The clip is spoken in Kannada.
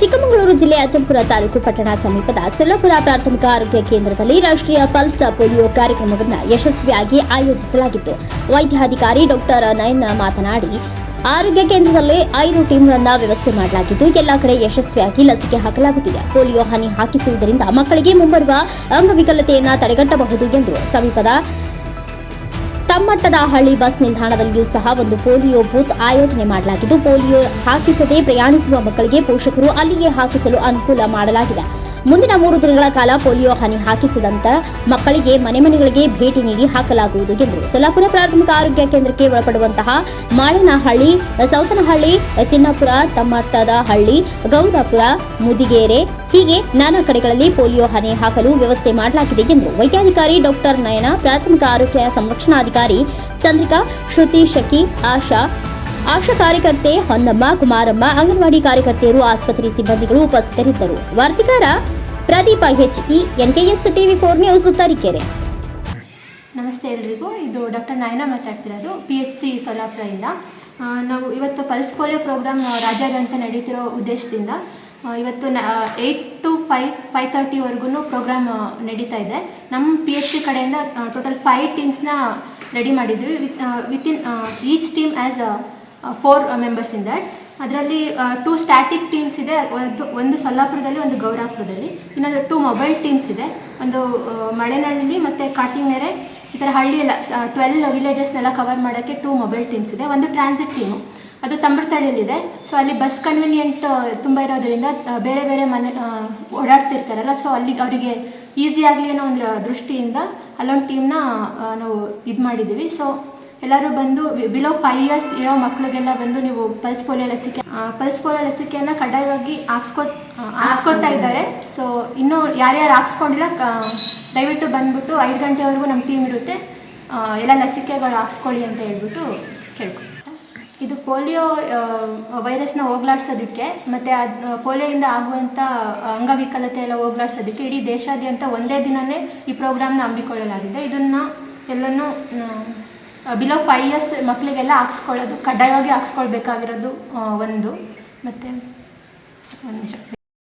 ಚಿಕ್ಕಮಗಳೂರು ಜಿಲ್ಲೆ ಅಜ್ಜಂಪುರ ತಾಲೂಕು ಪಟ್ಟಣ ಸಮೀಪದ ಸೊಲ್ಲಾಪುರ ಪ್ರಾಥಮಿಕ ಆರೋಗ್ಯ ಕೇಂದ್ರದಲ್ಲಿ ರಾಷ್ಟ್ರೀಯ ಪಲ್ಸ್ ಪೋಲಿಯೋ ಕಾರ್ಯಕ್ರಮವನ್ನು ಯಶಸ್ವಿಯಾಗಿ ಆಯೋಜಿಸಲಾಗಿತ್ತು. ವೈದ್ಯಾಧಿಕಾರಿ ಡಾಕ್ಟರ್ ನಯನ್ ಮಾತನಾಡಿ, ಆರೋಗ್ಯ ಕೇಂದ್ರದಲ್ಲಿ ಐದು ಟೀಮ್ಗಳನ್ನು ವ್ಯವಸ್ಥೆ ಮಾಡಲಾಗಿದ್ದು, ಎಲ್ಲ ಕಡೆ ಯಶಸ್ವಿಯಾಗಿ ಲಸಿಕೆ ಹಾಕಲಾಗುತ್ತಿದೆ. ಪೋಲಿಯೋ ಹನಿ ಹಾಕಿಸುವುದರಿಂದ ಮಕ್ಕಳಿಗೆ ಮುಂಬರುವ ಅಂಗವಿಕಲತೆಯನ್ನು ತಡೆಗಟ್ಟಬಹುದು ಎಂದು ಸಮೀಪದ ತಮ್ಮಟ್ಟದ ಹಳ್ಳಿ ಬಸ್ ನಿಲ್ದಾಣದಲ್ಲಿಯೂ ಸಹ ಒಂದು ಪೋಲಿಯೋ ಬೂತ್ ಆಯೋಜನೆ ಮಾಡಲಾಗಿದ್ದು, ಪೋಲಿಯೋ ಹಾಕಿಸದೆ ಪ್ರಯಾಣಿಸುವ ಮಕ್ಕಳಿಗೆ ಪೋಷಕರು ಅಲ್ಲಿಗೆ ಹಾಕಿಸಲು ಅನುಕೂಲ ಮಾಡಲಾಗಿದೆ. ಮುಂದಿನ ಮೂರು ದಿನಗಳ ಕಾಲ ಪೋಲಿಯೋ ಹನಿ ಹಾಕಿಸಿದಂತ ಮಕ್ಕಳಿಗೆ ಮನೆ ಮನೆಗಳಿಗೆ ಭೇಟಿ ನೀಡಿ ಹಾಕಲಾಗುವುದು ಎಂದರು. ಸೊಲ್ಲಾಪುರ ಪ್ರಾಥಮಿಕ ಆರೋಗ್ಯ ಕೇಂದ್ರಕ್ಕೆ ಒಳಪಡುವಂತಹ ಮಾಳನಹಳ್ಳಿ ಸೌತನಹಳ್ಳಿ, ಚಿನ್ನಪುರ ತಮ್ಮಟ್ಟದ ಹಳ್ಳಿ, ಗೌರಾಪುರ, ಮುದಿಗೇರೆ ಹೀಗೆ ನಾನಾ ಕಡೆಗಳಲ್ಲಿ ಪೋಲಿಯೋ ಹನಿ ಹಾಕಲು ವ್ಯವಸ್ಥೆ ಮಾಡಲಾಗಿದೆ ಎಂದು ವೈದ್ಯಾಧಿಕಾರಿ ಡಾಕ್ಟರ್ ನಯನ, ಪ್ರಾಥಮಿಕ ಆರೋಗ್ಯ ಸಂರಕ್ಷಣಾಧಿಕಾರಿ ಚಂದ್ರಿಕಾ, ಶ್ರುತಿ ಶಕಿ, ಆಶಾ ಆಶಾ ಕಾರ್ಯಕರ್ತೆ ಹೊನ್ನಮ್ಮ, ಕುಮಾರಮ್ಮ, ಅಂಗನವಾಡಿ ಕಾರ್ಯಕರ್ತೆಯರು, ಆಸ್ಪತ್ರೆ ಸಿಬ್ಬಂದಿಗಳು ಉಪಸ್ಥಿತರಿದ್ದರು. ವರದಿಗಾರ Pradeep H E N K S TV four news Tarikere. ನಮಸ್ತೆ ಎಲ್ರಿಗೂ. ಇದು ಡಾಕ್ಟರ್ ನಯನ ಮಾತಾಡ್ತಿರೋದು ಪಿ ಎಚ್ ಸಿ ಸೊಲ್ಲಾಪುರದಿಂದ ನಾವು ಇವತ್ತು ಪಲ್ಸ್ ಪೋಲಿಯೋ ಪ್ರೋಗ್ರಾಮ್ ರಾಜ್ಯಾದ್ಯಂತ ನಡೀತಿರೋ ಉದ್ದೇಶದಿಂದ ಇವತ್ತು ಇವತ್ತು ಏಯ್ಟ್ ಟು ಫೈವ್ ಫೈವ್ ತರ್ಟಿವರೆಗೂ ಪ್ರೋಗ್ರಾಮ್ ನಡೀತಾ ಇದೆ. ನಮ್ಮ ಪಿ ಎಚ್ ಸಿ ಕಡೆಯಿಂದ ಟೋಟಲ್ ಫೈವ್ ಟೀಮ್ಸ್ನ ರೆಡಿ ಮಾಡಿದ್ವಿ. With within each team as four members in that ಅದರಲ್ಲಿ ಟೂ ಸ್ಟ್ಯಾಟಿಕ್ ಟೀಮ್ಸ್ ಇದೆ. ಒಂದು ಒಂದು ಸೊಲ್ಲಾಪುರದಲ್ಲಿ, ಒಂದು ಗೌರಾಪುರದಲ್ಲಿ. ಇನ್ನೊಂದು ಟೂ ಮೊಬೈಲ್ ಟೀಮ್ಸ್ ಇದೆ. ಒಂದು ಮಳೆನಹಳ್ಳಿ ಮತ್ತು ಕಾಟಿಮೆರೆ ಈ ಥರ ಹಳ್ಳಿ ಎಲ್ಲ ಟ್ವೆಲ್ ವಿಲೇಜಸ್ನೆಲ್ಲ ಕವರ್ ಮಾಡೋಕ್ಕೆ ಟೂ ಮೊಬೈಲ್ ಟೀಮ್ಸ್ ಇದೆ. ಒಂದು ಟ್ರಾನ್ಸಿಟ್ ಟೀಮು ಅದು ತಂಬರ್ತಳ್ಳಿಯಲ್ಲಿದೆ. ಸೊ ಅಲ್ಲಿ ಬಸ್ ಕನ್ವಿನಿಯೆಂಟ್ ತುಂಬ ಇರೋದರಿಂದ ಬೇರೆ ಬೇರೆ ಮನೆ ಓಡಾಡ್ತಿರ್ತಾರಲ್ಲ ಸೊ ಅಲ್ಲಿಗೆ ಅವರಿಗೆ ಈಸಿ ಆಗಲಿ ಅನ್ನೋ ಒಂದು ದೃಷ್ಟಿಯಿಂದ ಅಲ್ಲೊಂದು ಟೀಮ್ನ ನಾವು ಇದು ಮಾಡಿದ್ದೀವಿ. ಸೊ ಎಲ್ಲರೂ ಬಂದು ಬಿಲೋ ಫೈವ್ ಇಯರ್ಸ್ ಇರೋ ಮಕ್ಕಳಿಗೆಲ್ಲ ಬಂದು ನೀವು ಪಲ್ಸ್ ಪೋಲಿಯೋ ಲಸಿಕೆ ಪಲ್ಸ್ ಪೋಲಿಯೋ ಲಸಿಕೆಯನ್ನು ಕಡ್ಡಾಯವಾಗಿ ಹಾಕ್ಸ್ಕೊ ಹಾಕ್ಸ್ಕೊತಾ ಇದ್ದಾರೆ. ಸೊ ಇನ್ನೂ ಯಾರ್ಯಾರು ಹಾಕ್ಸ್ಕೊಂಡಿಲ್ಲ ದಯವಿಟ್ಟು ಬಂದ್ಬಿಟ್ಟು ಐದು ಗಂಟೆವರೆಗೂ ನಮ್ಮ ಟೀಮ್ ಇರುತ್ತೆ. ಎಲ್ಲ ಲಸಿಕೆಗಳು ಹಾಕ್ಸ್ಕೊಳ್ಳಿ ಅಂತ ಹೇಳ್ಬಿಟ್ಟು ಕೇಳ್ಕೊ ಇದು ಪೋಲಿಯೋ ವೈರಸ್ನ ಹೋಗ್ಲಾಡ್ಸೋದಕ್ಕೆ ಮತ್ತು ಅದು ಪೋಲಿಯೋಯಿಂದ ಆಗುವಂಥ ಅಂಗವಿಕಲತೆ ಎಲ್ಲ ಹೋಗ್ಲಾಡ್ಸೋದಕ್ಕೆ ಇಡೀ ದೇಶಾದ್ಯಂತ ಒಂದೇ ದಿನವೇ ಈ ಪ್ರೋಗ್ರಾಮ್ನ ಹಮ್ಮಿಕೊಳ್ಳಲಾಗಿದೆ. ಇದನ್ನು ಎಲ್ಲನೂ ಬಿಲೋ ಫೈವ್ ಇಯರ್ಸ್ ಮಕ್ಕಳಿಗೆಲ್ಲ ಹಾಕ್ಸ್ಕೊಳ್ಳೋದು ಕಡ್ಡಾಯವಾಗಿ ಹಾಕ್ಸ್ಕೊಳ್ಬೇಕಾಗಿರೋದು ಒಂದು. ಮತ್ತು ಒಂದು